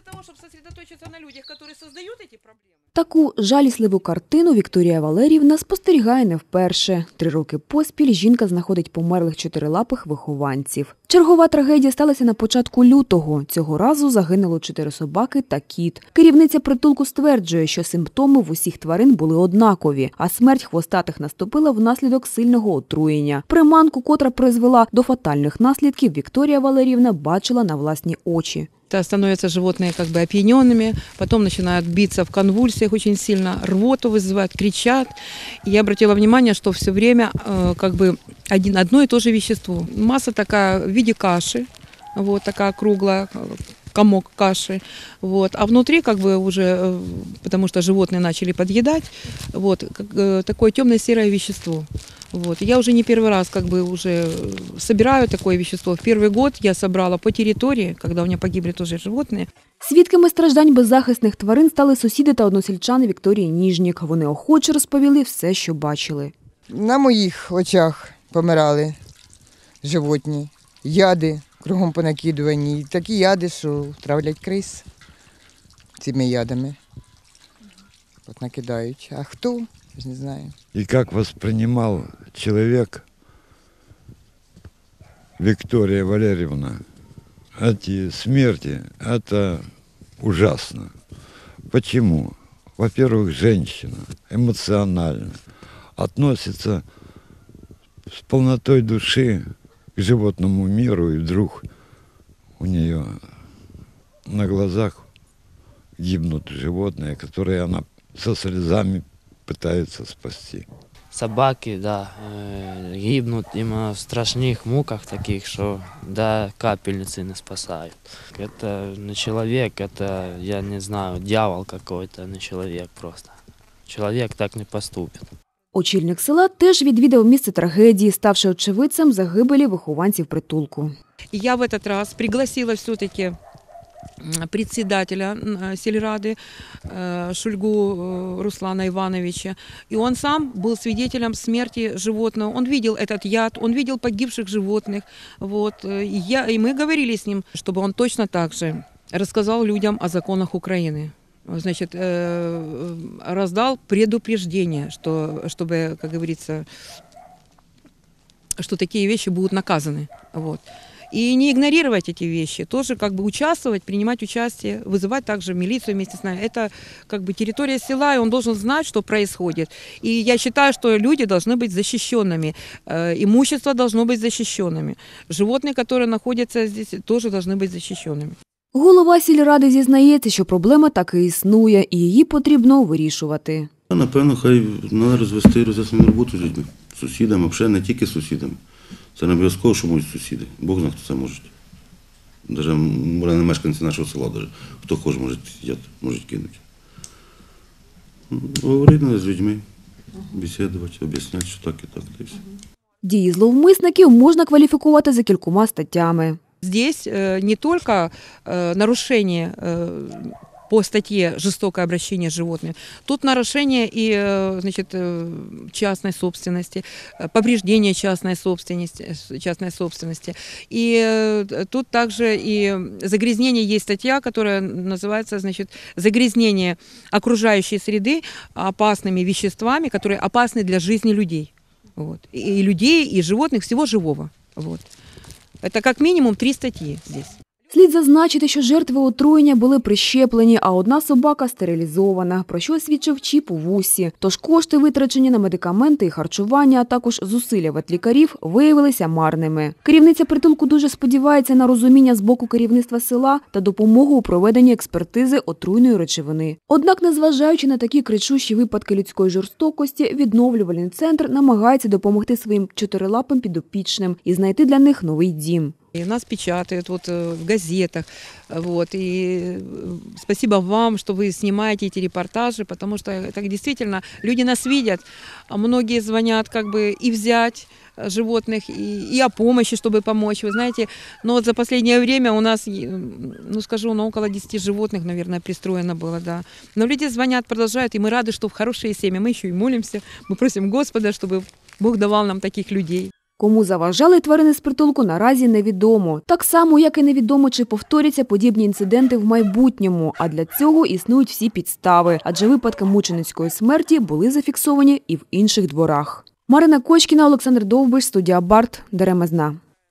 вместо того, чтобы сосредоточиться на людях, которые создают эти проблемы, Таку жалісливу картину Вікторія Валеріївна спостерігає не вперше. Три роки поспіль жінка знаходить померлих чотирилапих вихованців. Чергова трагедія сталася на початку лютого. Цього разу загинуло чотири собаки та кіт. Керівниця притулку стверджує, що симптоми в усіх тварин були однакові, а смерть хвостатих наступила внаслідок сильного отруєння. Приманку, котра призвела до фатальних наслідків, Вікторія Валеріївна бачила на власні очі. Это становятся животные как бы опьяненными, потом начинают биться в конвульсиях очень сильно, рвоту вызывают, кричат. И я обратила внимание, что все время э, как бы один, одно и то же вещество. Масса такая в виде каши, вот такая круглая, э, комок каши, вот, а внутри как бы уже, э, потому что животные начали подъедать, вот, как, э, такое темно-серое вещество. Вот. Я уже не первый раз как бы уже э, собираю такое вещество. В первый год я собрала по территории, когда у меня погибли тоже животные. Свідками страждань беззахисних тварин стали сусіди та односельчани Вікторії Ніжнік. Вони охоче розповіли все, що бачили. На моїх очах помирали животні, яди кругом понакидувані. І такі яди, що травлять крис цими ядами. От накидають. А хто? Не знаю. И как воспринимал человек Виктория Валерьевна эти смерти, это ужасно. Почему? Во-первых, женщина эмоционально относится с полнотой души к животному миру, и вдруг у нее на глазах гибнут животные, которые она со слезами пытается спасти. собаки, да, э, гибнут именно в страшных муках таких, что да, капельницы не спасают. Это не человек, это, я не знаю, дьявол какой-то, а не человек просто. Человек так не поступит. Очільник села теж відвідав місце трагедії, ставши очевидцем загибелі вихованців притулку. И я в этот раз пригласила все-таки председателя м, сельрады э, Шульгу э, Руслана Ивановича. И он сам был свидетелем смерти животного. Он видел этот яд, он видел погибших животных. Вот. э, И, я, и мы говорили с ним, чтобы он точно так же рассказал людям о законах Украины. Значит, э, раздал предупреждение, что, чтобы, как говорится, что такие вещи будут наказаны. Вот. И не игнорировать эти вещи, тоже как бы участвовать, принимать участие, вызывать также милицию вместе с нами. Это как бы территория села, и он должен знать, что происходит. И я считаю, что люди должны быть защищенными, э, имущество должно быть защищенными. Животные, которые находятся здесь, тоже должны быть защищенными. Голова сільради зізнається, що проблема таки існує, і її потрібно вирішувати. А, Напевно, хай треба розвести роз'яснену роботу з людьми, з сусідами, взагалі не тільки з сусідами. Це не обов'язково, що можуть сусіди. Бог знає, хто це може. Навіть може, не мешканці нашого села, даже. хто хоче, може, яд, можуть кинути. Ну, Говорити треба з людьми, бесідувати, об'ясняти, що так і так. Та й все. Дії зловмисників можна кваліфікувати за кількома статтями. Здесь э, не только э, нарушение э, по статье «Жестокое обращение с животными». Тут нарушение и э, значит, э, частной собственности, э, повреждение частной собственности, частной собственности. И тут также и загрязнение есть статья, которая называется значит, «Загрязнение окружающей среды опасными веществами, которые опасны для жизни людей». Вот. И людей, и животных, всего живого. Вот. Это как минимум три статьи здесь. Слід зазначити, що жертви отруєння були прищеплені, а одна собака стерилізована, про що свідчив чіп у вусі. Тож кошти, витрачені на медикаменти і харчування, а також зусилля ветлікарів, виявилися марними. Керівниця притулку дуже сподівається на розуміння з боку керівництва села та допомогу у проведенні експертизи отруйної речовини. Однак, незважаючи на такі кричущі випадки людської жорстокості, відновлювальний центр намагається допомогти своїм чотирилапим підопічним і знайти для них новий дім. И нас печатают вот э, в газетах. Вот, и э, спасибо вам, что вы снимаете эти репортажи, потому что так действительно люди нас видят, а многие звонят как бы и взять э, животных, и, и о помощи, чтобы помочь. Вы знаете, но вот за последнее время у нас, ну скажу, ну, около 10 животных, наверное, пристроено было, да. Но люди звонят, продолжают, и мы рады, что в хорошие семьи. Мы еще и молимся, мы просим Господа, чтобы Бог давал нам таких людей. Кому заважали тварини з притулку, наразі невідомо. Так само, як і невідомо, чи повторяться подібні інциденти в майбутньому. А для цього існують всі підстави, адже випадки мученицької смерті були зафіксовані і в інших дворах. Марина Кочкіна, Олександр Довбиш, студія Барт, Деремезна.